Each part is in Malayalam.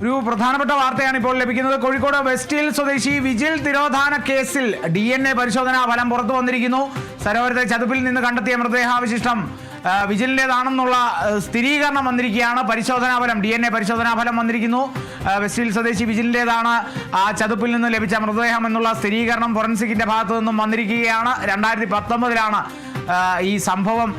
ഒരു പ്രധാനപ്പെട്ട വാർത്തയാണ് ഇപ്പോൾ ലഭിക്കുന്നത്. കോഴിക്കോട് വെസ്റ്റ് ഹിൽ സ്വദേശി വിജിൽ തിരോധാന കേസിൽ ഡി എൻ എ പരിശോധനാ ഫലം പുറത്തു വന്നിരിക്കുന്നു. സരോവരത്തെ ചതുപ്പിൽ നിന്ന് കണ്ടെത്തിയ മൃതദേഹാവശിഷ്ടം വിജിലിന്റെതാണെന്നുള്ള സ്ഥിരീകരണം വന്നിരിക്കുകയാണ്. പരിശോധനാ ഫലം ഡി എൻ എ പരിശോധനാ ഫലം വന്നിരിക്കുന്നു. വെസ്റ്റ് ഹിൽ സ്വദേശി വിജിലിന്റെതാണ് ആ ചതുപ്പിൽ നിന്ന് ലഭിച്ച മൃതദേഹം എന്നുള്ള സ്ഥിരീകരണം ഫോറൻസിക്കിന്റെ ഭാഗത്തു നിന്നും വന്നിരിക്കുകയാണ്. രണ്ടായിരത്തി പത്തൊമ്പതിലാണ് ഈ സംഭവം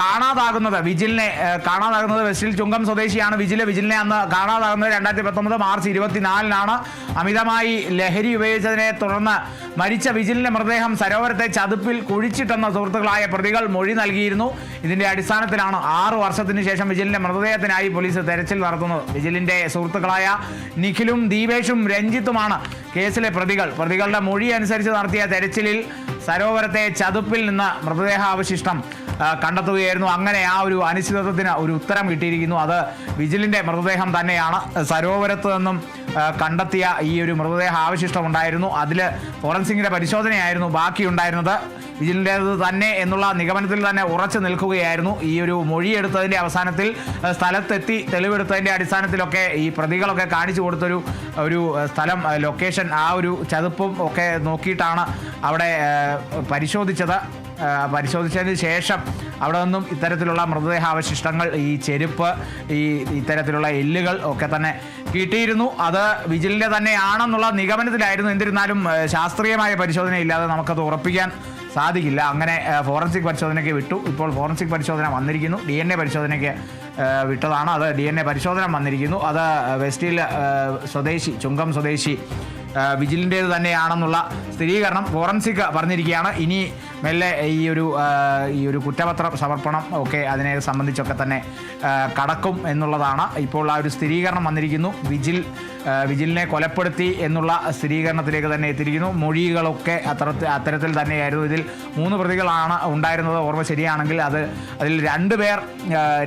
കാണാതാകുന്നത് വിജിലിനെ കാണാതാകുന്നത് വെസ്റ്റിൽ ചുങ്കം സ്വദേശിയാണ് വിജിൽ. വിജിലിനെ അന്ന് കാണാതാകുന്നത് രണ്ടായിരത്തി പത്തൊമ്പത് മാർച്ച് ഇരുപത്തിനാലിനാണ്. അമിതമായി ലഹരി ഉപയോഗിച്ചതിനെ തുടർന്ന് മരിച്ച വിജിലിന്റെ മൃതദേഹം സരോവരത്തെ ചതുപ്പിൽ കുഴിച്ചിട്ടെന്ന സുഹൃത്തുക്കളായ പ്രതികൾ മൊഴി നൽകിയിരുന്നു. ഇതിന്റെ അടിസ്ഥാനത്തിലാണ് ആറു വർഷത്തിന് ശേഷം വിജിലിന്റെ മൃതദേഹത്തിനായി പോലീസ് തെരച്ചിൽ നടത്തുന്നത്. വിജിലിന്റെ സുഹൃത്തുക്കളായ നിഖിലും ദീപേഷും രഞ്ജിത്തുമാണ് കേസിലെ പ്രതികൾ. പ്രതികളുടെ മൊഴി അനുസരിച്ച് നടത്തിയ തെരച്ചിലിൽ സരോവരത്തെ ചതുപ്പിൽ നിന്ന് മൃതദേഹാവശിഷ്ടം കണ്ടെത്തുകയായിരുന്നു. അങ്ങനെ ആ ഒരു അനിശ്ചിതത്വത്തിന് ഒരു ഉത്തരം കിട്ടിയിരിക്കുന്നു. അത് വിജിലിന്റെ മൃതദേഹം തന്നെയാണ്. സരോവരത്ത് നിന്നും കണ്ടെത്തിയ ഈ ഒരു മൃതദേഹ അവശിഷ്ടം ഉണ്ടായിരുന്നു. അതിൽ ഫോറൻസിങ്ങിന്റെ പരിശോധനയായിരുന്നു ബാക്കിയുണ്ടായിരുന്നത്. വിജിലിന്റേത് തന്നെ എന്നുള്ള നിഗമനത്തിൽ തന്നെ ഉറച്ചു നിൽക്കുകയായിരുന്നു. ഈ ഒരു മൊഴിയെടുത്തതിന്റെ അവസാനത്തിൽ സ്ഥലത്തെത്തി തെളിവെടുത്തതിന്റെ അടിസ്ഥാനത്തിലൊക്കെ ഈ പ്രതികളൊക്കെ കാണിച്ചു കൊടുത്തൊരു ഒരു സ്ഥലം ലൊക്കേഷൻ ആ ഒരു ചതുപ്പും ഒക്കെ നോക്കിയിട്ടാണ് അവിടെ പരിശോധിച്ചത്. പരിശോധിച്ചതിന് ശേഷം അവിടെ നിന്നും ഇത്തരത്തിലുള്ള മൃതദേഹാവശിഷ്ടങ്ങൾ ഈ ചെരുപ്പ് ഈ ഇത്തരത്തിലുള്ള എല്ലുകൾ ഒക്കെ തന്നെ കിട്ടിയിരുന്നു. അത് വിജിലിന്റെ തന്നെയാണെന്നുള്ള നിഗമനത്തിലായിരുന്നു. എന്നിരുന്നാലും ശാസ്ത്രീയമായ പരിശോധന ഇല്ലാതെ നമുക്കത് ഉറപ്പിക്കാൻ സാധിക്കില്ല. അങ്ങനെ ഫോറൻസിക് പരിശോധനയ്ക്ക് വിട്ടു. ഇപ്പോൾ ഫോറൻസിക് പരിശോധന വന്നിരിക്കുന്നു. ഡി എൻ എ പരിശോധനയ്ക്ക് വിട്ടതാണ്. അത് ഡി എൻ എ പരിശോധന വന്നിരിക്കുന്നു. അത് വെസ്റ്റിൽ സ്വദേശി ചുങ്കം സ്വദേശി വിജിലിന്റേത് തന്നെയാണെന്നുള്ള സ്ഥിരീകരണം ഫോറൻസിക് പറഞ്ഞിരിക്കുകയാണ്. ഇനി മെല്ലെ ഈ ഒരു ഈ ഒരു കുറ്റപത്ര സമർപ്പണം ഒക്കെ അതിനെ സംബന്ധിച്ചൊക്കെ തന്നെ കടക്കും എന്നുള്ളതാണ്. ഇപ്പോൾ ആ ഒരു സ്ഥിരീകരണം വന്നിരിക്കുന്നു. വിജിൽ വിജിലിനെ കൊലപ്പെടുത്തി എന്നുള്ള സ്ഥിരീകരണത്തിലേക്ക് തന്നെ എത്തിയിരിക്കുന്നു. മൊഴികളൊക്കെ അത്തരത്തിൽ അത്തരത്തിൽ തന്നെയായിരുന്നു. ഇതിൽ മൂന്ന് പ്രതികളാണ് ഉണ്ടായിരുന്നത്. ഓർമ്മ ശരിയാണെങ്കിൽ അത് അതിൽ രണ്ട് പേർ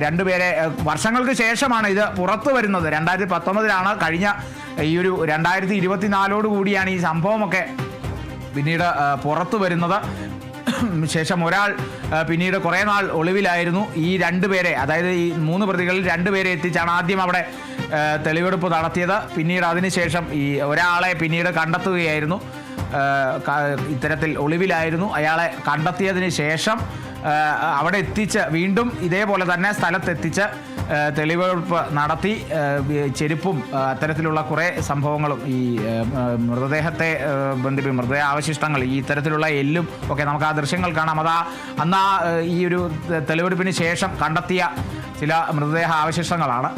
രണ്ടുപേരെ പേരെ വർഷങ്ങൾക്ക് ശേഷമാണ് ഇത് പുറത്തു വരുന്നത്. രണ്ടായിരത്തി പത്തൊമ്പതിലാണ് കഴിഞ്ഞ ഈ ഒരു രണ്ടായിരത്തി ഇരുപത്തിനാലോട് ഈ സംഭവമൊക്കെ പിന്നീട് പുറത്തു വരുന്നത്. ശേഷം ഒരാൾ പിന്നീട് കുറേ നാൾ ഒളിവിലായിരുന്നു. ഈ രണ്ടുപേരെ അതായത് ഈ മൂന്ന് പ്രതികളിൽ രണ്ടുപേരെ എത്തിച്ചാണ് ആദ്യം അവിടെ തെളിവെടുപ്പ് നടത്തിയത്. പിന്നീട് അതിനുശേഷം ഈ ഒരാളെ പിന്നീട് കണ്ടെത്തുകയായിരുന്നു. ഇത്തരത്തിൽ ഒളിവിലായിരുന്നു. അയാളെ കണ്ടെത്തിയതിന് ശേഷം അവിടെ എത്തിച്ച് വീണ്ടും ഇതേപോലെ തന്നെ സ്ഥലത്തെത്തിച്ച് തെളിവെടുപ്പ് നടത്തി ചെരുപ്പും അത്തരത്തിലുള്ള കുറേ സംഭവങ്ങളും ഈ മൃതദേഹത്തെ ബന്ധിപ്പിക്കും മൃതദേഹ അവശിഷ്ടങ്ങൾ ഈ ഇത്തരത്തിലുള്ള എല്ലും ഒക്കെ നമുക്ക് ആ ദൃശ്യങ്ങൾ കാണാം. അതാ അന്ന് ഈ ഒരു തെളിവെടുപ്പിന് ശേഷം കണ്ടെത്തിയ ചില മൃതദേഹ അവശിഷ്ടങ്ങളാണ്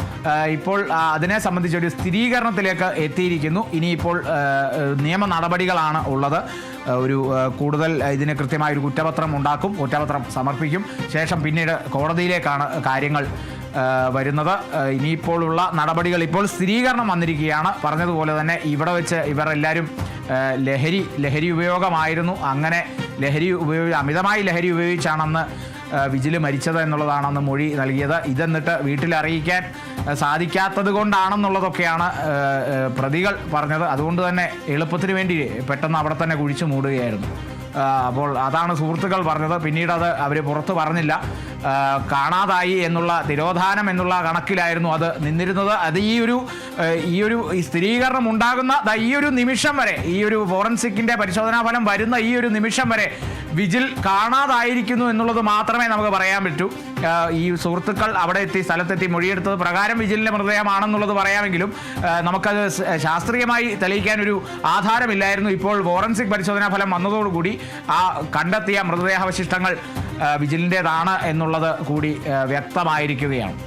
ഇപ്പോൾ അതിനെ സംബന്ധിച്ച് ഒരു സ്ഥിരീകരണത്തിലേക്ക് എത്തിയിരിക്കുന്നു. ഇനിയിപ്പോൾ നിയമ നടപടികളാണ് ഉള്ളത്. ഒരു കൂടുതൽ ഇതിന് കൃത്യമായ ഒരു കുറ്റപത്രം ഉണ്ടാക്കും കുറ്റപത്രം സമർപ്പിക്കും. ശേഷം പിന്നീട് കോടതിയിലേക്കാണ് കാര്യങ്ങൾ വരുന്നത്. ഇനിയിപ്പോഴുള്ള നടപടികൾ ഇപ്പോൾ സ്ഥിരീകരണം വന്നിരിക്കുകയാണ്. പറഞ്ഞതുപോലെ തന്നെ ഇവിടെ വെച്ച് ആ, ലഹരി ലഹരി ഉപയോഗമായിരുന്നു. അങ്ങനെ ലഹരി ഉപയോഗി അമിതമായി ലഹരി ഉപയോഗിച്ചാണെന്ന് ആ, വിജിൽ മരിച്ചത് എന്നുള്ളതാണെന്ന് മൊഴി നൽകിയത്. ഇതെന്നിട്ട് വീട്ടിൽ അറിയിക്കാൻ സാധിക്കാത്തത് കൊണ്ടാണെന്നുള്ളതൊക്കെയാണ് പ്രതികൾ പറഞ്ഞത്. അതുകൊണ്ട് തന്നെ എളുപ്പത്തിന് വേണ്ടി പെട്ടെന്ന് അവിടെ തന്നെ കുഴിച്ചു മൂടുകയായിരുന്നു. അപ്പോൾ അതാണ് സുഹൃത്തുക്കൾ പറഞ്ഞത്. പിന്നീട് അത് അവർ പുറത്ത് പറഞ്ഞില്ല. കാണാതായി എന്നുള്ള തിരോധാനം എന്നുള്ള കണക്കിലായിരുന്നു അത് നിന്നിരുന്നത്. അത് ഈ ഒരു ഈ ഒരു സ്ഥിരീകരണം ഉണ്ടാകുന്ന ഈ ഒരു നിമിഷം വരെ ഈ ഒരു ഫോറൻസിക്കിന്റെ പരിശോധനാ ഫലം വരുന്ന ഈ ഒരു നിമിഷം വരെ വിജിൽ കാണാതായിരിക്കുന്നു എന്നുള്ളത് മാത്രമേ നമുക്ക് പറയാൻ പറ്റൂ. ഈ സുഹൃത്തുക്കൾ അവിടെ എത്തി സ്ഥലത്തെത്തി മൊഴിയെടുത്തത് പ്രകാരം വിജിലിന്റെ മൃതദേഹമാണെന്നുള്ളത് പറയാമെങ്കിലും നമുക്കത് ശാസ്ത്രീയമായി തെളിയിക്കാൻ ഒരു ആധാരമില്ലായിരുന്നു. ഇപ്പോൾ ഫോറൻസിക് പരിശോധനാ ഫലം വന്നതോടുകൂടി ആ കണ്ടെത്തിയ മൃതദേഹാവശിഷ്ടങ്ങൾ വിജിലിന്റെതാണ് എന്നുള്ളത് കൂടി വ്യക്തമായിരിക്കുകയാണ്.